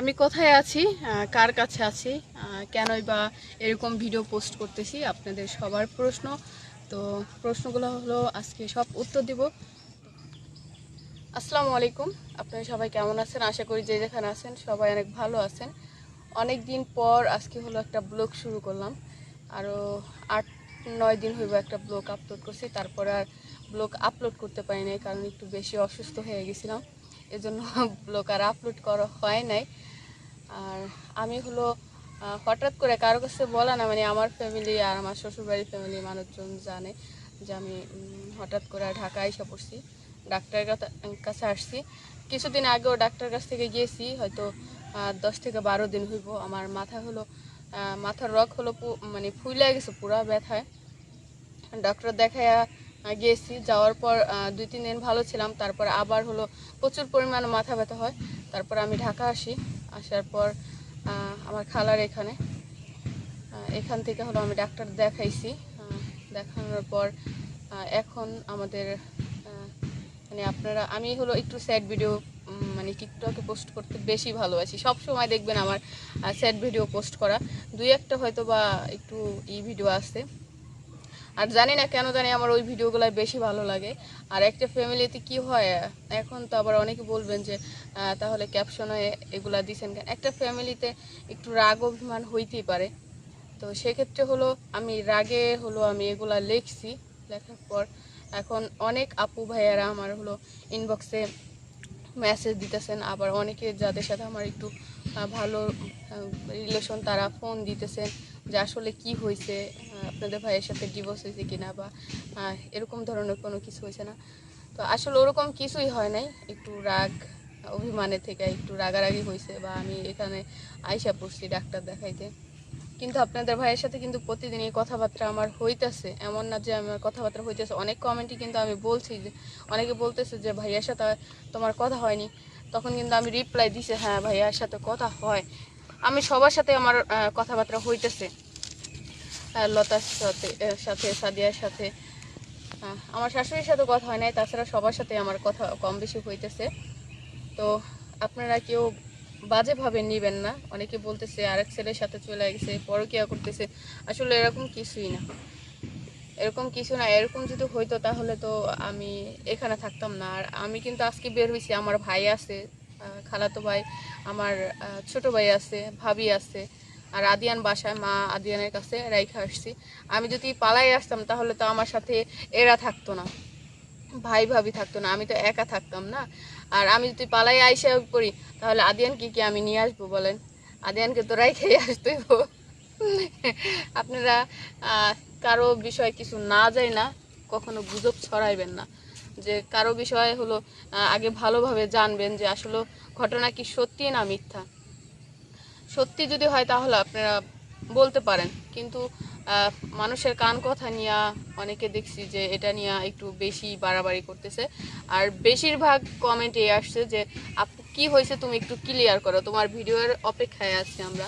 আমি কোথায় আছি? কার কাছে আছি? কেনই বা এরকম ভিডিও পোস্ট করতেছি? আপনাদের সবার প্রশ্ন। তো প্রশ্নগুলো হলো, আজকে সব উত্তর দিব। আসসালামু আলাইকুম। আপনারা সবাই কেমন আছেন? আশা করি যে যেখানে আছেন, সবাই অনেক ভালো আছেন। অনেক দিন পর আজকে হলো একটা ব্লগ শুরু করলাম। আরও আট, নয় দিন হইব একটা ব্লগ আপলোড করছি। তারপর আর ব্লগ আপলোড করতে পারি নাই, কারণ একটু বেশি অসুস্থ হয়ে গেছিলাম। এজন্য ব্লগ আর আপলোড করা হয় নাই। আর আমি হলো হঠাৎ করে কারও কাছে বলা না মানে আমার ফ্যামিলি আর আমার শ্বশুরবাড়ির ফ্যামিলি মানুষজন জানে যে আমি হঠাৎ করে ঢাকা এসে পড়ছি। ডাক্তারের কাছে- আসছি। কিছুদিন আগেও ডাক্তার কাছ থেকে গিয়েছি, হয়তো দশ থেকে বারো দিন হইব। আমার মাথা হলো মাথার রক হলো মানে ফুলে গেছে, পুরা ব্যথায়। ডক্টর দেখাইয়া গিয়েছি, যাওয়ার পর দুই, তিন দিন ভালো ছিলাম। তারপর আবার হলো প্রচুর পরিমাণে মাথা ব্যথা হয়। তারপর আমি ঢাকা আসি। আসার পর আমার খালার এখানে। এখান থেকে হলো আমি ডাক্তার দেখাইছি। দেখানোর পর এখন আমাদের মানে আপনারা, আমি হলো একটু স্যাড ভিডিও মানে টিকটকে পোস্ট করতে বেশি ভালোবাসি। সব সময় দেখবেন আমার স্যাড ভিডিও পোস্ট করা। দুই একটা হয়তো বা একটু ই ভিডিও আসছে আর জানি না কেন জানি আমার ওই ভিডিওগুলো বেশি ভালো লাগে। আর একটা ফ্যামিলিতে কি হয়, এখন তো আবার অনেকে বলবেন যে তাহলে ক্যাপশনে এগুলা দিছেন কেন? একটা ফ্যামিলিতে একটু রাগ অভিমান হইতেই পারে। তো সেক্ষেত্রে হলো, আমি রাগে হলো আমি এগুলা লিখছি, লেখার পর এখন অনেক আপু ভাইয়ারা আমার হলো ইনবক্সে মেসেজ দিতেছেন। আবার অনেকে যাদের সাথে আমার একটু ভালো রিলেশন তারা ফোন দিতেছেন যে, আসলে কি হয়েছে আপনাদের ভাইয়ের সাথে ডিভোর্স হয়েছে কিনা বা এরকম ধরনের কোনো কিছু হয়েছে না। তো আসলে ওরকম কিছুই হয় নাই। একটু রাগ, অভিমানে থেকে একটু রাগারাগি হয়েছে বা আমি এখানে আইসা পড়ছি ডাক্তার দেখাইতে। কিন্তু আপনাদের ভাইয়ের সাথে কিন্তু প্রতিদিনই কথাবার্তা আমার হইতেছে। এমন না যে আমার কথাবার্তা হইতেছে। অনেক কমেন্টই কিন্তু আমি বলছি যে, অনেকে বলতেছে যে, ভাইয়ার সাথে তোমার কথা হয়নি। তখন কিন্তু আমি রিপ্লাই দিছি হ্যাঁ ভাইয়ার সাথে কথা হয়। আমি সবার সাথে আমার কথাবার্তা হইতেছে। লতার সাথে সাথে, সাদিয়ার সাথে। আমার শাশুড়ির সাথে কথা হয় নাই, তাছাড়া সবার সাথে আমার কথা কম বেশি হইতেছে। তো আপনারা কেউ বাজেভাবে নেবেন না। অনেকে বলতেছে, আরেক ছেলের সাথে চলে গেছে, পরকিয়া করতেছে। আসলে এরকম কিছুই না। এরকম কিছু না, এরকম যদি হইতো তাহলে তো আমি এখানে থাকতাম না। আর আমি কিন্তু আজকে বের হয়েছি আমার ভাই আছে খালাতো ভাই, আমার ছোট ভাই আছে, ভাবি আছে। আর আদিয়ান বাসায় মা আদিয়ানের কাছে রাইখা আসছি। আমি যদি পালাই আসতাম, তাহলে তো আমার সাথে এরা থাকতো না, ভাই ভাবি থাকতো না, আমি তো একা থাকতাম না। আর আমি যদি পালাই আইসা করি তাহলে আদিয়ানকে কি কি আমি নিয়ে আসব বলেন? আদিয়ানকে তো রাইখেই আসতেই। আপনারা কারও বিষয়ে কিছু না যায় না, কখনো গুজব ছড়াইবেন না। যে কারও বিষয়ে হলো আগে ভালোভাবে জানবেন যে আসলে ঘটনা কি সত্যি না মিথ্যা। সত্যি যদি হয় তাহলে আপনারা বলতে পারেন। কিন্তু মানুষের কান কথা নিয়ে অনেকে দেখছি যে এটা নিয়ে একটু বেশি বাড়াবাড়ি করতেছে। আর বেশিরভাগ কমেন্টে আসছে যে, আপু, কি হয়েছে তুমি একটু ক্লিয়ার করো, তোমার ভিডিওর অপেক্ষায় আছি আমরা।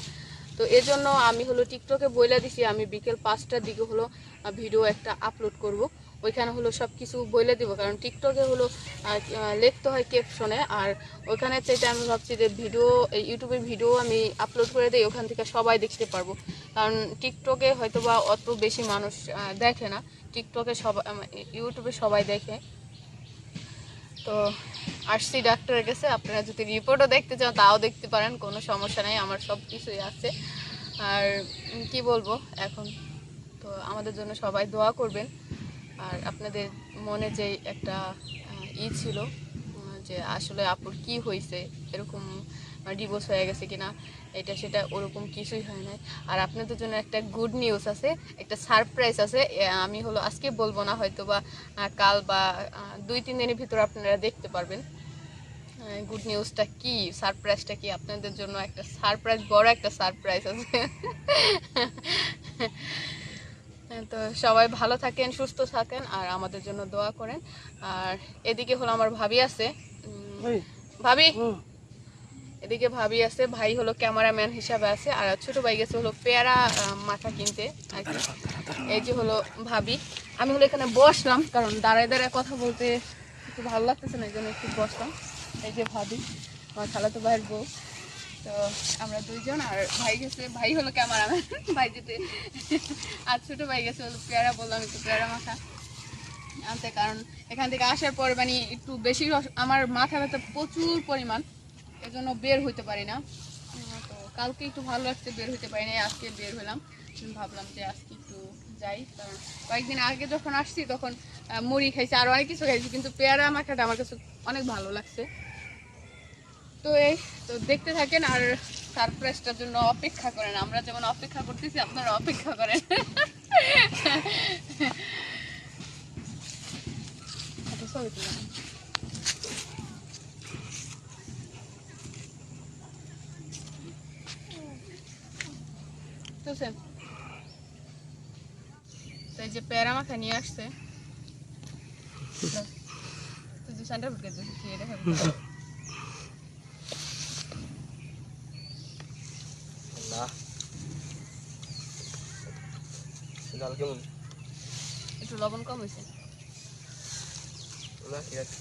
তো এজন্য আমি হলো টিকটকে বইলা দিছি, আমি বিকেল পাঁচটার দিকে হলো ভিডিও একটা আপলোড করব। ওইখানে হলো সব কিছু বলে দিব, কারণ টিকটকে হলো লিখতে হয় ক্যাপশনে আর ওইখানে চাইতে আমি ভাবছি যে ভিডিও ইউটিউবের ভিডিও আমি আপলোড করে দিই, ওখান থেকে সবাই দেখতে পারব। কারণ টিকটকে হয়তো বা অত বেশি মানুষ দেখে না। টিকটকে সবাই ইউটিউবে সবাই দেখে। তো আসছি ডাক্তারের কাছে, আপনারা যদি রিপোর্টও দেখতে চান, তাও দেখতে পারেন, কোনো সমস্যা নেই, আমার সব কিছুই আছে। আর কি বলব এখন? তো আমাদের জন্য সবাই দোয়া করবেন। আর আপনাদের মনে যে একটা ই ছিল যে আসলে আপুর কি হয়েছে এরকম ডিভোর্স হয়ে গেছে কিনা, এটা সেটা ওরকম কিছুই হয় নাই। আর আপনাদের জন্য একটা গুড নিউজ আছে, একটা সারপ্রাইজ আছে আমি হলো আজকে বলব না হয়তো বা কাল বা দুই, তিন দিনের ভিতর আপনারা দেখতে পারবেন। গুড নিউজটা কি সারপ্রাইজটা কি, আপনাদের জন্য একটা সারপ্রাইজ বড় একটা সারপ্রাইজ আছে। তো সবাই ভালো থাকেন সুস্থ থাকেন আর আমাদের জন্য দোয়া করেন। আর এদিকে হলো আমার ভাবি আছে। ভাবি? এদিকে ভাবি আছে ভাই হলো ক্যামেরাম্যান হিসাবে আছে আর ছোট ভাই গেছে হলো পেয়ারা মাথা কিনতে। আর কি। এই যে হলো ভাবি। আমি হলো এখানে বসলাম কারণ দাঁড়ায় দাঁড়ায় কথা বলতে একটু ভালো লাগতেছে না এই জন্য একটু বসলাম। এই যে ভাবি আমার খালাতো ভাইয়ের বউ। তো আমরা দুইজন আর ভাই গেছে, ভাই হলো ক্যামেরাম্যান ভাই যেতে। আর ছোট ভাই গেছে হলো পেয়ারা, বললাম একটু পেয়ারা মাখা। আনতে, কারণ এখান থেকে আসার পর মানে একটু বেশি আমার মাথা ব্যথা প্রচুর পরিমাণ, এজন্য বের হইতে পারি না। তো কালকে একটু ভালো লাগছে, বের হইতে পারি না আজকে বের হলাম। ভাবলাম যে আজকে একটু যাই, কারণ কয়েকদিন আগে যখন আসছি তখন মুড়ি খাইছি, আর অনেক কিছু খাইছি, কিন্তু পেয়ারা মাখাটা আমার কাছে অনেক ভালো লাগছে। তো এই, তো দেখতে থাকেন আর সারপ্রাইজটার জন্য অপেক্ষা করেন আমরা যেমন অপেক্ষা করতেছি, আপনারা অপেক্ষা করেন। তুলছেন? তো এই যে পেয়ারা নিয়ে আসছে তুই? জাল কেমন? একটু লবণ কম হয়েছে। না ঠিক আছে।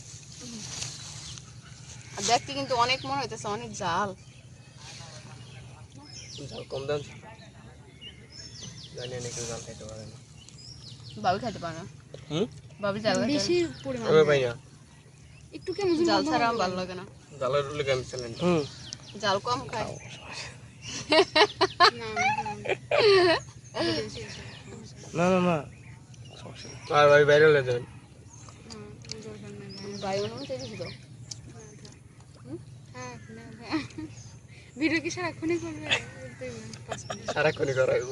আর দেখতে কিন্তু অনেক মনে হইতেছে অনেক জাল জাল কম দেন। জানি কেউ জাল খাইতে পারে না বাবু খাইতে পারে না। হুম? বাবু জাল বেশি পরিমাণ আমি পাই না। একটু কেমন জাল ছাড়া আমার ভালো লাগে না। জালের লেগে আমি চ্যালেঞ্জ হুম। জাল কম খায় না। না না আর ভাই বাইরে হলে যাবেন। ভিডিও কি সারাক্ষণই করবে? সারাক্ষণই করা হইব।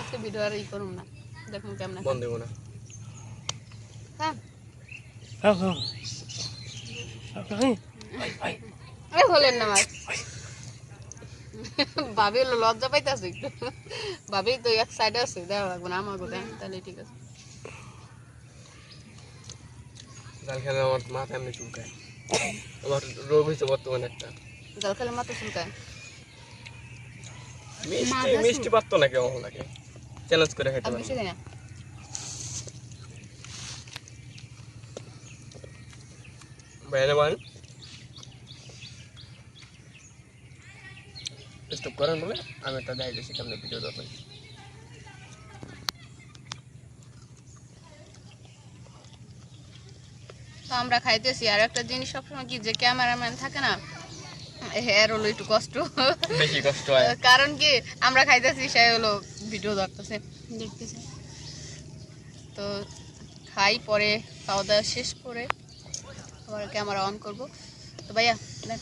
আজকে ভিডিও আর ই করুম না। দেখুন কেমন বন্ধ দেবো না। হ্যাঁ। হ্যাঁ হ্যাঁ। হলেন না আমার ভাবি হলো লজ্জা পাইতেছে একটু। ভাবি তো এক সাইডে আছে দেওয়া লাগবে না আমাকে দেন তাহলে ঠিক আছে। জাল খেলে আমার মাথা এমনি চুলকায়। আমার রোগ হয়েছে বর্তমানে একটা। জাল খেলে মাথা চুলকায়? মিষ্টি মিষ্টি পারতো না কেমন লাগে? চ্যালেঞ্জ করে আমি পারি না। বাইরে স্টপ করেন বলে আমি একটা দিয়েছি কেমন ভিডিও তো আমরা খাইতেছি আর একটা জিনিস সবসময় কি যে ক্যামেরাম্যান থাকে না হেয়ার হলো একটু কষ্ট। বেশি কষ্ট হয়। কারণ কি আমরা খাইতেছি সে হলো ভিডিও ধরতেছে দেখতেছে। তো খাই পরে খাওয়া দাওয়া শেষ করে আবার ক্যামেরা অন করব। তো ভাইয়া দেখ